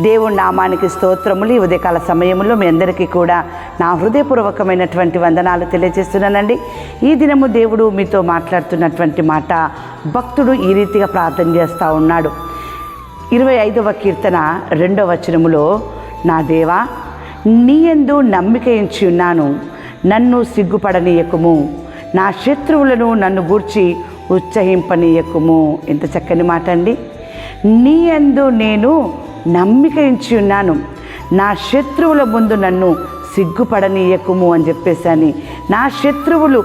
దేవుడి నామానికి స్తోత్రములు. ఈ ఉదయకాల సమయంలో మీ అందరికీ కూడా నా హృదయపూర్వకమైనటువంటి వందనాలు తెలియజేస్తున్నానండి. ఈ దినము దేవుడు మీతో మాట్లాడుతున్నటువంటి మాట భక్తుడు ఈ రీతిగా ప్రార్థన చేస్తూ ఉన్నాడు. ఇరవై ఐదవ కీర్తన రెండవ వచనములో నా దేవా నీ యందు నమ్మిక ఎంచి ఉన్నాను. నన్ను సిగ్గుపడనీయకుము. నా శత్రువులను నన్ను గూర్చి ఉత్సహింపనీయకుము ఎంత చక్కని మాట అండి నీ యందు నేను నమ్మిక ఇచ్చి ఉన్నాను. నా శత్రువుల ముందు నన్ను సిగ్గుపడనీయకుము అని చెప్పేసని నా శత్రువులు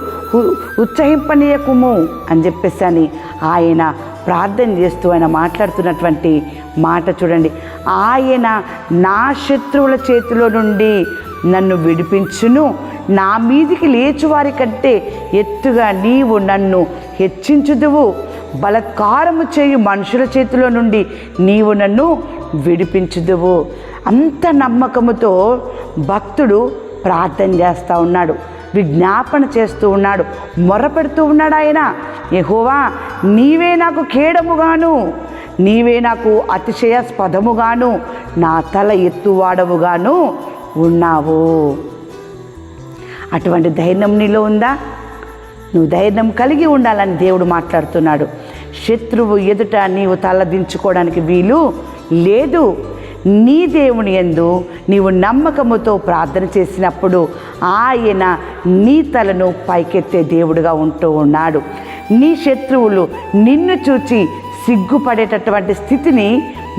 ఉత్సహింపనీయకుము అని చెప్పేసని ఆయన ప్రార్థన చేస్తూ ఆయన మాట్లాడుతున్నటువంటి మాట చూడండి. ఆయన నా శత్రువుల చేతిలో నుండి నన్ను విడిపించును. నా మీదికి లేచువారి కంటే ఎత్తుగా నీవు నన్ను హెచ్చించుదువు. బలత్కారము చేయు మనుషుల చేతిలో నుండి నీవు నన్ను విడిపించుదువు. అంత నమ్మకముతో భక్తుడు ప్రార్థన చేస్తూ ఉన్నాడు. విజ్ఞాపన చేస్తూ ఉన్నాడు. మొరపెడుతూ ఉన్నాడు ఆయన. యెహోవా నీవే నాకు ఖేడముగాను. నీవే నాకు అతిశయాస్పదముగాను. నా తల ఎత్తువాడవుగాను ఉన్నావు. అటువంటి ధైర్యం నీలో ఉందా? నువ్వు ధైర్యం కలిగి ఉండాలని దేవుడు మాట్లాడుతున్నాడు. శత్రువు ఎదుట నీవు తల దించుకోవడానికి వీలు లేదు. నీ దేవుని యందు నీవు నమ్మకముతో ప్రార్థన చేసినప్పుడు ఆయన నీ తలను పైకెత్తే దేవుడుగా ఉంటూ ఉన్నాడు. నీ శత్రువులు నిన్ను చూచి సిగ్గుపడేటటువంటి స్థితిని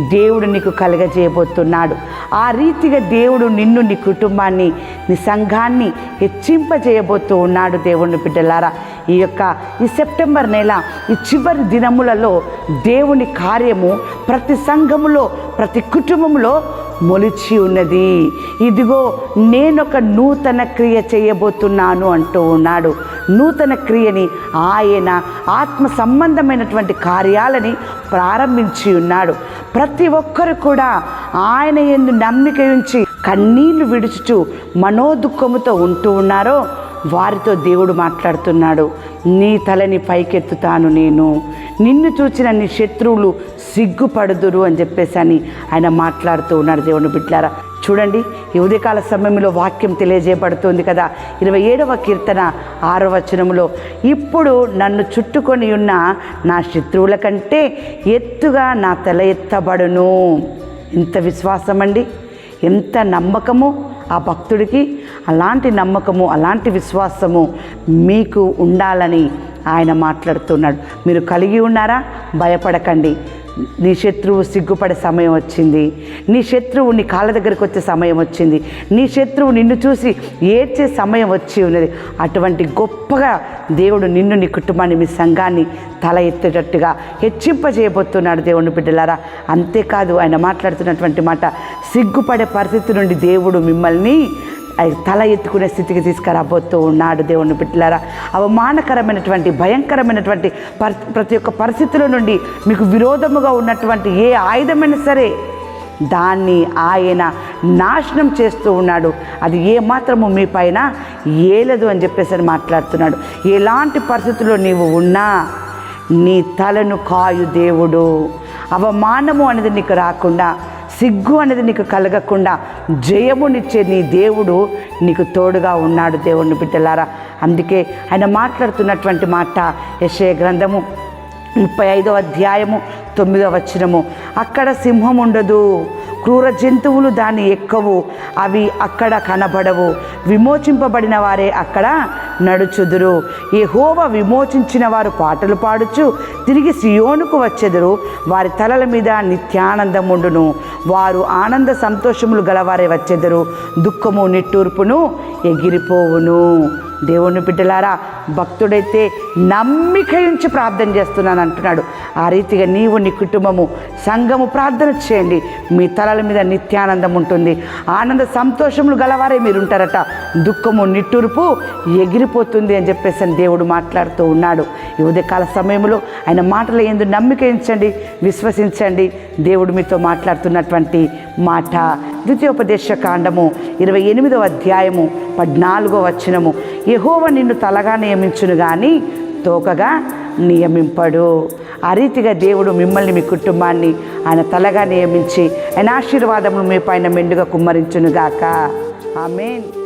దేవుడు నీకు కలగజేయబోతున్నాడు. ఆ రీతిగా దేవుడు నిన్ను నీ కుటుంబాన్ని నీ సంఘాన్ని హెచ్చింపజేయబోతూ ఉన్నాడు దేవుని బిడ్డలారా. ఈ యొక్క ఈ సెప్టెంబర్ నెల ఈ చివరి దినములలో దేవుని కార్యము ప్రతి సంఘములో ప్రతి కుటుంబంలో మొలిచి ఉన్నది. ఇదిగో నేనొక నూతన క్రియ చేయబోతున్నాను అంటూ ఉన్నాడు. నూతన క్రియని ఆయన ఆత్మ సంబంధమైనటువంటి కార్యాలని ప్రారంభించి ఉన్నాడు. ప్రతి ఒక్కరు కూడా ఆయన ఎందు నమ్మిక ఉంచి కన్నీళ్ళు విడుచుచు మనోదుఖముతో ఉంటూ ఉన్నారో వారితో దేవుడు మాట్లాడుతున్నాడు. నీ తలని పైకెత్తుతాను నేను. నిన్ను చూచిన నీ శత్రువులు సిగ్గుపడుదురు అని చెప్పేసి అని ఆయన మాట్లాడుతూ ఉన్నాడు దేవుని బిడ్లారా చూడండి ఈ ఉదయకాల సమయంలో వాక్యం తెలియజేయబడుతుంది కదా. ఇరవై ఏడవ కీర్తన ఆరో వచనంలో ఇప్పుడు నన్ను చుట్టుకొని ఉన్న నా శత్రువుల కంటే ఎత్తుగా నా తల ఎత్తబడును. ఎంత విశ్వాసం అండి. ఎంత నమ్మకము ఆ భక్తుడికి. అలాంటి నమ్మకము అలాంటి విశ్వాసము మీకు ఉండాలని ఆయన మాట్లాడుతున్నాడు. మీరు కలిగి ఉన్నారా? భయపడకండి. నీ శత్రువు సిగ్గుపడే సమయం వచ్చింది. నీ శత్రువు నీ కాళ్ళ దగ్గరికి వచ్చే సమయం వచ్చింది. నీ శత్రువు నిన్ను చూసి ఏడ్చే సమయం వచ్చి ఉన్నది. అటువంటి గొప్పగా దేవుడు నిన్ను నీ కుటుంబాన్ని మీ సంఘాన్ని తల ఎత్తేటట్టుగా హెచ్చింపజేయబోతున్నాడు దేవుని బిడ్డలారా. అంతేకాదు ఆయన మాట్లాడుతున్నటువంటి మాట సిగ్గుపడే పరిస్థితి నుండి దేవుడు మిమ్మల్ని తల ఎత్తుకునే స్థితికి తీసుకురాబోతూ ఉన్నాడు దేవుని బిడ్డలారా. అవమానకరమైనటువంటి భయంకరమైనటువంటి పరి ప్రతి ఒక్క పరిస్థితుల నుండి మీకు విరోధముగా ఉన్నటువంటి ఏ ఆయుధమైనా సరే దాన్ని ఆయన నాశనం చేస్తూ ఉన్నాడు. అది ఏ మాత్రము మీ పైన ఏలదు అని చెప్పేసి అని మాట్లాడుతున్నాడు. ఎలాంటి పరిస్థితుల్లో నీవు ఉన్నా నీ తలను కాయు దేవుడు. అవమానము అనేది నీకు రాకుండా సిగ్గు అనేది నీకు కలగకుండా జయమునిచ్చే నీ దేవుడు నీకు తోడుగా ఉన్నాడు దేవుని బిడ్డలారా. అందుకే ఆయన మాట్లాడుతున్నటువంటి మాట యశయ గ్రంథము ముప్పై ఐదో అధ్యాయము తొమ్మిదో వచనము. అక్కడ సింహం ఉండదు క్రూర జంతువులు దాన్ని ఎక్కవు అవి అక్కడ కనబడవు. విమోచింపబడిన వారే అక్కడ నడుచుదురు. యెహోవా విమోచించిన వారు పాటలు పాడుచు తిరిగి సియోనుకు వచ్చెదురు. వారి తలల మీద నిత్యానందముండును వారు ఆనంద సంతోషములు గలవారే వచ్చెదరు. దుఃఖము నిట్టూర్పును ఎగిరిపోవును. దేవుని బిడ్డలారా భక్తుడైతే నమ్మిక ఉంచి ప్రార్థన చేస్తున్నాను అంటున్నాడు. ఆ రీతిగా నీవు నీ కుటుంబము సంఘము ప్రార్థన చేయండి. మీ తలల మీద నిత్యానందం ఉంటుంది. ఆనంద సంతోషములు గలవారే మీరు ఉంటారట దుఃఖము నిట్టూర్పు ఎగిరిపోతుంది అని చెప్పేసి అని దేవుడు మాట్లాడుతూ ఉన్నాడు. ఈ ఉదయకాల సమయంలో ఆయన మాటలు ఎందు నమ్మిక ఉంచండి విశ్వసించండి. దేవుడు మీతో మాట్లాడుతున్నటువంటి మాట ద్వితీయోపదేశ కాండము ఇరవై ఎనిమిదవ అధ్యాయము పద్నాలుగో వచనము. యహోవ నిన్ను తలగా నియమించును కానీ తోకగా నియమింపడు. ఆ రీతిగా దేవుడు మిమ్మల్ని మీ కుటుంబాన్ని ఆయన తలగా నియమించి ఆయన ఆశీర్వాదములు మీ పైన మెండుగా కుమ్మరించునుగాక ఆమెన్.